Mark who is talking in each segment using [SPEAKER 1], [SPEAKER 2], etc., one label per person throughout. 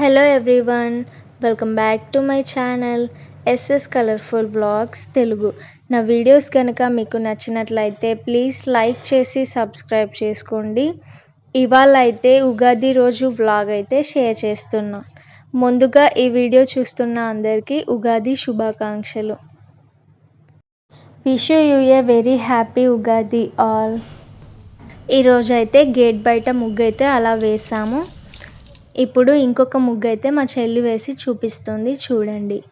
[SPEAKER 1] Hello everyone welcome back to my channel SS colourful blogs Telugu నా videos కనుక మీకు నచ్చినట్లయితే ప్లీజ్ లైక్ చేసి సబ్స్క్రైబ్ చేసుకోండి. ఇవాళ అయితే ఉగాది రోజు వ్లాగ్ అయితే షేర్ చేస్తున్నా. ముందుగా ఈ వీడియో చూస్తున్న అందరికీ ఉగాది శుభాకాంక్షలు. Wish you a very happy Ugadi all ఈరోజు అయితే గేట్ బయట ముగ్గు అయితే అలా వేసాము. ఇప్పుడు ఇంకొక ముగ్గు అయితే మా చెల్లి వేసి చూపిస్తుంది చూడండి.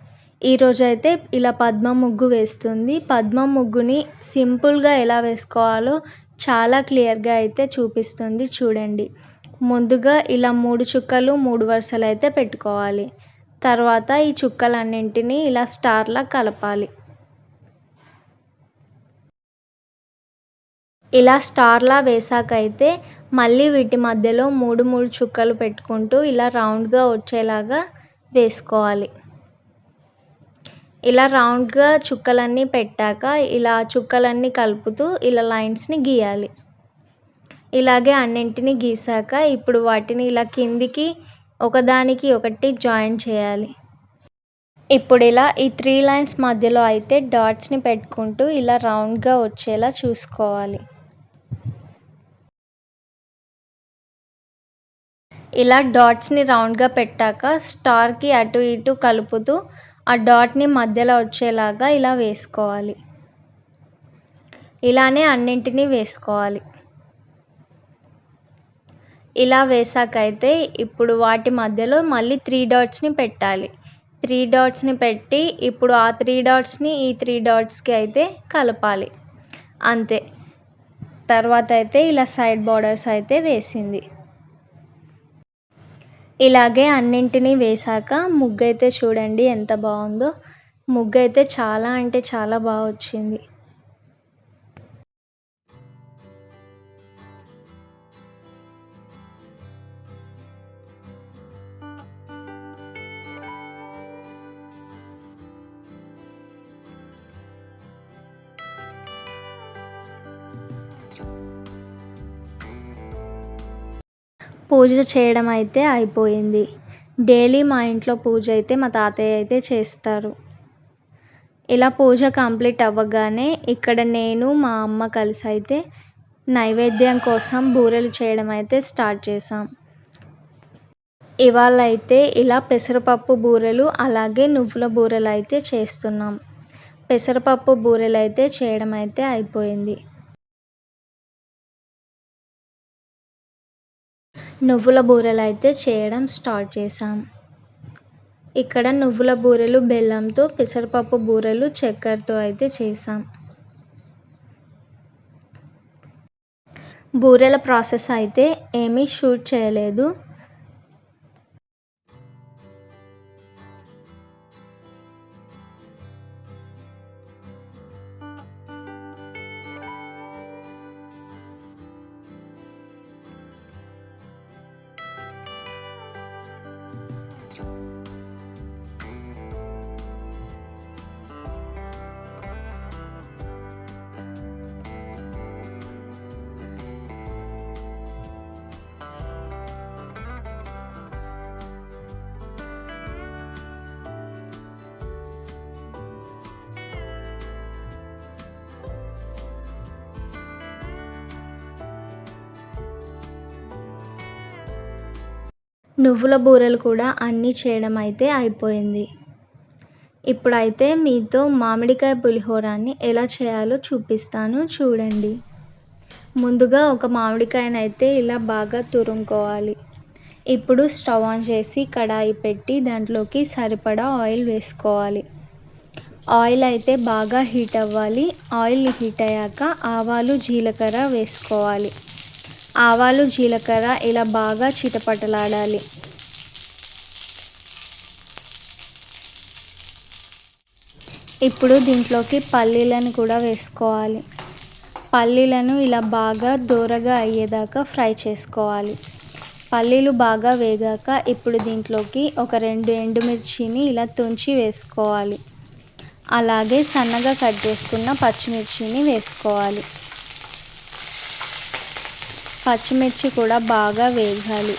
[SPEAKER 1] ఈరోజు అయితే ఇలా పద్మ ముగ్గు వేస్తుంది. పద్మ ముగ్గుని సింపుల్గా ఎలా వేసుకోవాలో చాలా క్లియర్గా అయితే చూపిస్తుంది చూడండి. ముందుగా ఇలా మూడు చుక్కలు మూడు వరుసలు అయితే పెట్టుకోవాలి. తర్వాత ఈ చుక్కలన్నింటినీ ఇలా స్టార్లా కలపాలి. ఇలా స్టార్లా వేసాక అయితే మళ్ళీ వీటి మధ్యలో మూడు మూడు చుక్కలు పెట్టుకుంటూ ఇలా రౌండ్గా వచ్చేలాగా వేసుకోవాలి. ఇలా రౌండ్గా చుక్కలన్నీ పెట్టాక ఇలా చుక్కలన్నీ కలుపుతూ ఇలా లైన్స్ని గీయాలి. ఇలాగే అన్నింటినీ గీసాక ఇప్పుడు వాటిని ఇలా కిందికి ఒకదానికి ఒకటి జాయిన్ చేయాలి. ఇప్పుడు ఇలా ఈ త్రీ లైన్స్ మధ్యలో అయితే డాట్స్ని పెట్టుకుంటూ ఇలా రౌండ్గా వచ్చేలా చూసుకోవాలి. ఇలా డాట్స్ని రౌండ్గా పెట్టాక స్టార్కి అటు ఇటు కలుపుతూ ఆ డాట్ని మధ్యలో వచ్చేలాగా ఇలా వేసుకోవాలి. ఇలానే అన్నింటినీ వేసుకోవాలి. ఇలా వేసాకైతే ఇప్పుడు వాటి మధ్యలో మళ్ళీ త్రీ డాట్స్ని పెట్టాలి. త్రీ డాట్స్ని పెట్టి ఇప్పుడు ఆ త్రీ డాట్స్ని ఈ త్రీ డాట్స్కి అయితే కలపాలి. అంతే. తర్వాత అయితే ఇలా సైడ్ బార్డర్స్ అయితే వేసింది. ఇలాగే అన్నింటినీ వేసాక ముగ్గు అయితే చూడండి ఎంత బాగుందో. ముగ్గు అయితే చాలా అంటే చాలా బాగా వచ్చింది. పూజ చేయడం అయితే అయిపోయింది. డైలీ మా ఇంట్లో పూజ అయితే మా తాతయ్య అయితే చేస్తారు. ఇలా పూజ కంప్లీట్ అవ్వగానే ఇక్కడ నేను మా అమ్మ కలిసి అయితే నైవేద్యం కోసం బూరెలు చేయడం అయితే స్టార్ట్ చేసాం ఇవాళ అయితే ఇలా పెసరపప్పు బూరెలు అలాగే నువ్వుల బూరెలు అయితే చేస్తున్నాం. పెసరపప్పు బూరెలు అయితే చేయడం అయితే అయిపోయింది. నువ్వుల బూరెలు అయితే చేయడం స్టార్ట్ చేసాం ఇక్కడ నువ్వుల బూరెలు బెల్లంతో పెసరపప్పు బూరెలు చక్కెరతో అయితే చేసాం బూరెల ప్రాసెస్ అయితే ఏమీ షూట్ చేయలేదు. maestro. నువ్వుల బూరెలు కూడా అన్నీ చేయడం అయితే అయిపోయింది. ఇప్పుడైతే మీతో మామిడికాయ పులిహోరాన్ని ఎలా చేయాలో చూపిస్తాను చూడండి. ముందుగా ఒక మామిడికాయను అయితే ఇలా బాగా తురుముకోవాలి. ఇప్పుడు స్టవ్ ఆన్ చేసి కడాయి పెట్టి దాంట్లోకి సరిపడా ఆయిల్ వేసుకోవాలి. ఆయిల్ అయితే బాగా హీట్ అవ్వాలి. ఆయిల్ హీట్ అయ్యాక ఆవాలు జీలకర్ర వేసుకోవాలి. ఆవాలు జీలకర్ర ఇలా బాగా చిటపటలాడాలి. ఇప్పుడు దీంట్లోకి పల్లీలను కూడా వేసుకోవాలి. పల్లీలను ఇలా బాగా దూరగా అయ్యేదాకా ఫ్రై చేసుకోవాలి. పల్లీలు బాగా వేగాక ఇప్పుడు దీంట్లోకి ఒక రెండు ఎండుమిర్చిని ఇలా తుంచి వేసుకోవాలి. అలాగే సన్నగా కట్ చేసుకున్న పచ్చిమిర్చిని వేసుకోవాలి. పచ్చిమిర్చి కూడా బాగా వేగాలి.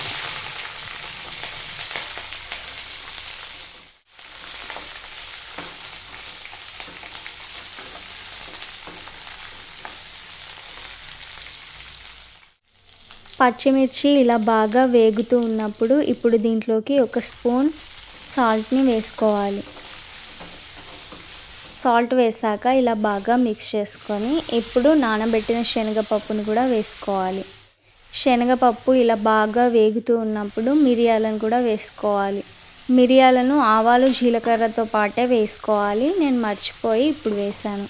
[SPEAKER 1] పచ్చిమిర్చి ఇలా బాగా వేగుతూ ఉన్నప్పుడు ఇప్పుడు దీంట్లోకి ఒక స్పూన్ సాల్ట్ని వేసుకోవాలి. సాల్ట్ వేసాక ఇలా బాగా మిక్స్ చేసుకొని ఇప్పుడు నానబెట్టిన శనగపప్పును కూడా వేసుకోవాలి. శనగపప్పు ఇలా బాగా వేగుతూ ఉన్నప్పుడు మిరియాలను కూడా వేసుకోవాలి. మిరియాలను ఆవాలు జీలకర్రతో పాటే వేసుకోవాలి. నేను మర్చిపోయి ఇప్పుడు వేసాను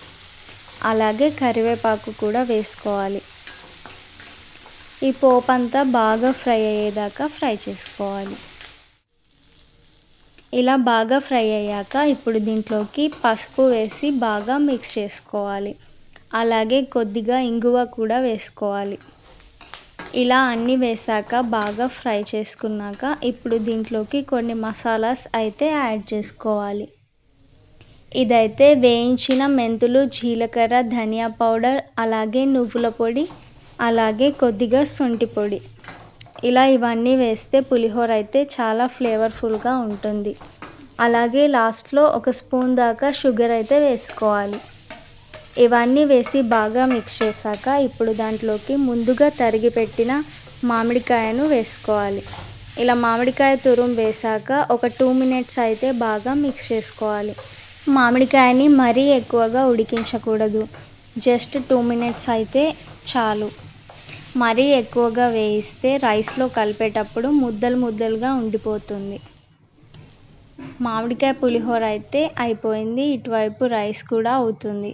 [SPEAKER 1] అలాగే కరివేపాకు కూడా వేసుకోవాలి. ఈ పోపు అంతా బాగా ఫ్రై అయ్యేదాకా ఫ్రై చేసుకోవాలి. ఇలా బాగా ఫ్రై అయ్యాక ఇప్పుడు దీంట్లోకి పసుపు వేసి బాగా మిక్స్ చేసుకోవాలి. అలాగే కొద్దిగా ఇంగువ కూడా వేసుకోవాలి. ఇలా అన్నీ వేసాక బాగా ఫ్రై చేసుకున్నాక ఇప్పుడు దీంట్లోకి కొన్ని మసాలాస్ అయితే యాడ్ చేసుకోవాలి. ఇదైతే వేయించిన మెంతులు జీలకర్ర ధనియా పౌడర్ అలాగే నువ్వుల పొడి అలాగే కొద్దిగా శొంఠి పొడి. ఇలా ఇవన్నీ వేస్తే పులిహోర అయితే చాలా ఫ్లేవర్ఫుల్గా ఉంటుంది. అలాగే లాస్ట్లో ఒక స్పూన్ దాకా షుగర్ అయితే వేసుకోవాలి. ఇవన్నీ వేసి బాగా మిక్స్ చేశాక ఇప్పుడు దాంట్లోకి ముందుగా తరిగి పెట్టిన మామిడికాయను వేసుకోవాలి. ఇలా మామిడికాయ తురుము వేసాక ఒక టూ మినిట్స్ అయితే బాగా మిక్స్ చేసుకోవాలి. మామిడికాయని మరీ ఎక్కువగా ఉడికించకూడదు. జస్ట్ టూ మినిట్స్ అయితే చాలు. మరీ ఎక్కువగా వేయిస్తే రైస్లో కలిపేటప్పుడు ముద్దలు ముద్దలుగా ఉండిపోతుంది. మామిడికాయ పులిహోర అయితే అయిపోయింది. ఇటువైపు రైస్ కూడా అవుతుంది.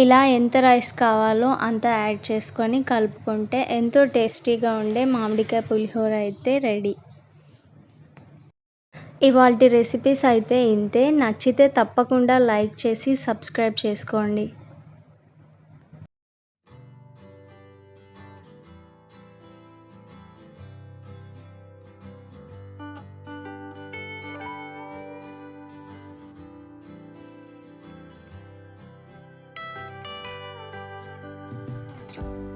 [SPEAKER 1] ఇలా ఎంత రైస్ కావాలో అంత యాడ్ చేసుకొని కలుపుకుంటే ఎంతో టేస్టీగా ఉండే మామిడికాయ పులిహోర అయితే రెడీ. ఇవాళ రెసిపీస్ అయితే ఇంతే. నచ్చితే తప్పకుండా లైక్ చేసి సబ్స్క్రైబ్ చేసుకోండి. Thank you.